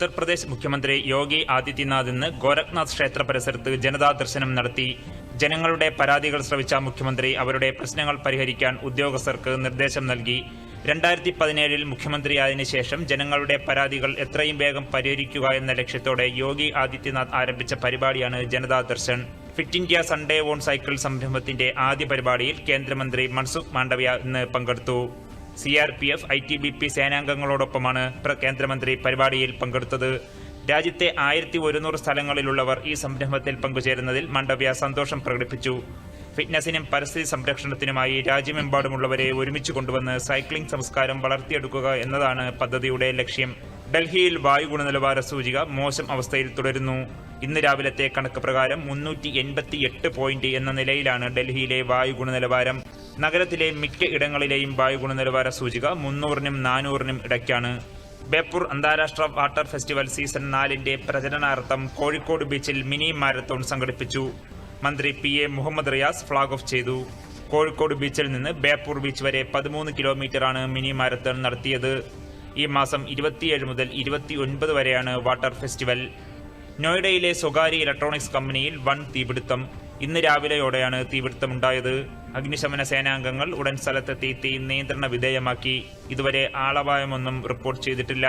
ഉത്തർപ്രദേശ് മുഖ്യമന്ത്രി യോഗി ആദിത്യനാഥ് ഇന്ന് ഗോരഖ്നാഥ് ക്ഷേത്ര പരിസരത്ത് ജനതാ ദർശനം നടത്തി. ജനങ്ങളുടെ പരാതികൾ ശ്രവിച്ച മുഖ്യമന്ത്രി അവരുടെ പ്രശ്നങ്ങൾ പരിഹരിക്കാൻ ഉദ്യോഗസ്ഥർക്ക് നിർദ്ദേശം നൽകി. രണ്ടായിരത്തി പതിനേഴിൽ മുഖ്യമന്ത്രിയായതിനു ശേഷം ജനങ്ങളുടെ പരാതികൾ എത്രയും വേഗം പരിഹരിക്കുക എന്ന ലക്ഷ്യത്തോടെ യോഗി ആദിത്യനാഥ് ആരംഭിച്ച പരിപാടിയാണ് Janata Darshan. Fit India Sunday on cycle സംരംഭത്തിന്റെ ആദ്യ പരിപാടിയിൽ കേന്ദ്രമന്ത്രി മൻസുഖ് മാണ്ഡവ്യ ഇന്ന് പങ്കെടുത്തു. C R P F I T B P സേനാംഗങ്ങളോടൊപ്പമാണ് കേന്ദ്രമന്ത്രി പരിപാടിയിൽ പങ്കെടുത്തത്. രാജ്യത്തെ ആയിരത്തി ഒരുന്നൂറ് സ്ഥലങ്ങളിലുള്ളവർ ഈ സംരംഭത്തിൽ പങ്കുചേരുന്നതിൽ മണ്ഡവ്യ സന്തോഷം പ്രകടിപ്പിച്ചു. ഫിറ്റ്നസിനും പരിസ്ഥിതി സംരക്ഷണത്തിനുമായി രാജ്യമെമ്പാടുമുള്ളവരെ ഒരുമിച്ച് കൊണ്ടുവന്ന് സൈക്ലിംഗ് സംസ്കാരം വളർത്തിയെടുക്കുക എന്നതാണ് പദ്ധതിയുടെ ലക്ഷ്യം. ഡൽഹിയിൽ വായു ഗുണനിലവാര സൂചിക മോശം അവസ്ഥയിൽ തുടരുന്നു. ഇന്ന് രാവിലത്തെ കണക്ക് പ്രകാരം മുന്നൂറ്റി എൺപത്തി എട്ട് പോയിന്റ് എന്ന നിലയിലാണ് ഡൽഹിയിലെ വായു ഗുണനിലവാരം നഗരത്തിലെ മിക്ക ഇടങ്ങളിലെയും വായു ഗുണനിലവാര സൂചിക മുന്നൂറിനും നാനൂറിനും ഇടയ്ക്കാണ്. ബേപ്പൂർ അന്താരാഷ്ട്ര വാട്ടർ ഫെസ്റ്റിവൽ സീസൺ നാലിന്റെ പ്രചരണാർത്ഥം കോഴിക്കോട് ബീച്ചിൽ മിനി മാരത്തോൺ സംഘടിപ്പിച്ചു. മന്ത്രി P A Muhammad Riyas flag off ചെയ്തു. കോഴിക്കോട് ബീച്ചിൽ നിന്ന് ബേപ്പൂർ ബീച്ച് വരെ പതിമൂന്ന് കിലോമീറ്ററാണ് മിനി മാരത്തോൺ നടത്തിയത്. ഈ മാസം ഇരുപത്തിയേഴ് മുതൽ ഇരുപത്തിയൊൻപത് വരെയാണ് വാട്ടർ ഫെസ്റ്റിവൽ. നോയിഡയിലെ സ്വകാര്യ ഇലക്ട്രോണിക്സ് കമ്പനിയിൽ വൺ തീപിടുത്തം. ഇന്ന് രാവിലെയോടെയാണ് തീപിടുത്തമുണ്ടായത്. അഗ്നിശമന സേനാംഗങ്ങൾ ഉടൻ സ്ഥലത്തെത്തി തീ നിയന്ത്രണ വിധേയമാക്കി. ഇതുവരെ ആളപായമൊന്നും റിപ്പോർട്ട് ചെയ്തിട്ടില്ല.